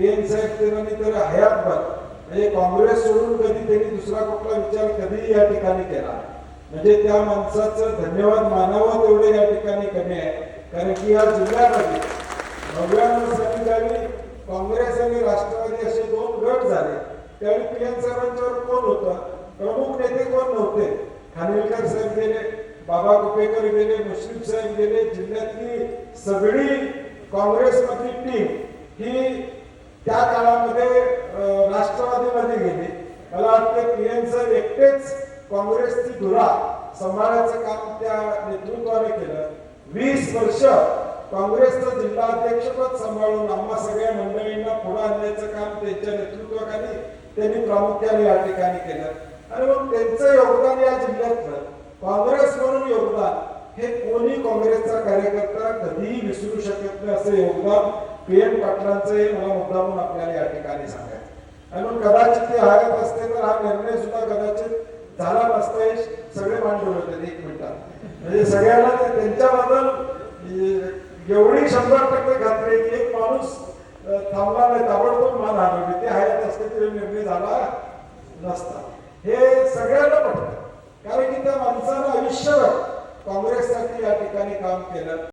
P N साहेब त्यांनी तर हयातभर म्हणजे काँग्रेस सोडून कधी त्यांनी दुसरा कुठला विचार कधीही या ठिकाणी केला म्हणजे त्या माणसाचं धन्यवाद मानावं तेवढे या ठिकाणी कमी आहे. कारण की या जिल्ह्यामध्ये नव्याण्णव साली ज्यावेळी काँग्रेस आणि राष्ट्रवादी असे दोन गट झाले त्यावेळी पी एन साहेबांच्यावर कोण होतं? प्रमुख नेते कोण नव्हते? खानविलकर साहेब गेले बाबा कुपेकर गेले मुश्रीफ साहेब गेले जिल्ह्यातली सगळी काँग्रेसमधली टीम ही त्या काळामध्ये राष्ट्रवादीमध्ये गेले. मला वाटतं पी एकटेच काँग्रेसची धुरा सांभाळायचं काम त्या नेतृत्वाने केलं. वीस वर्ष काँग्रेसचं जिल्हाध्यक्षपद सांभाळून आम्हा सगळ्या मंडळींना पुढे आणण्याचं काम त्यांच्या नेतृत्वाखाली त्यांनी प्रामुख्याने या ठिकाणी केलं. आणि मग त्यांचं योग या जिल्ह्यातलं काँग्रेस म्हणून योगदान हे कोणी काँग्रेसचा कार्यकर्ता कधीही विसरू शकत नाही असे योगदान पी एन पाटलांचं हे मला आपल्याला या ठिकाणी सांगायचं आणि मग कदाचित ते हरत असते तर हा निर्णय सुद्धा कदाचित झाला नसते सगळे मांडले होते एक मिनिटात म्हणजे सगळ्यांना त्यांच्याबद्दल म्हणजे एवढी शंभर टक्के खात्री की एक माणूस थांबला नाही ताबडतोब मान हलवली ते हयात असते तरी निर्णय झाला नसता. हे सगळ्यांना पटतं कारण की त्या माणसानं आयुष्यभर काँग्रेससाठी या ठिकाणी काम केलं.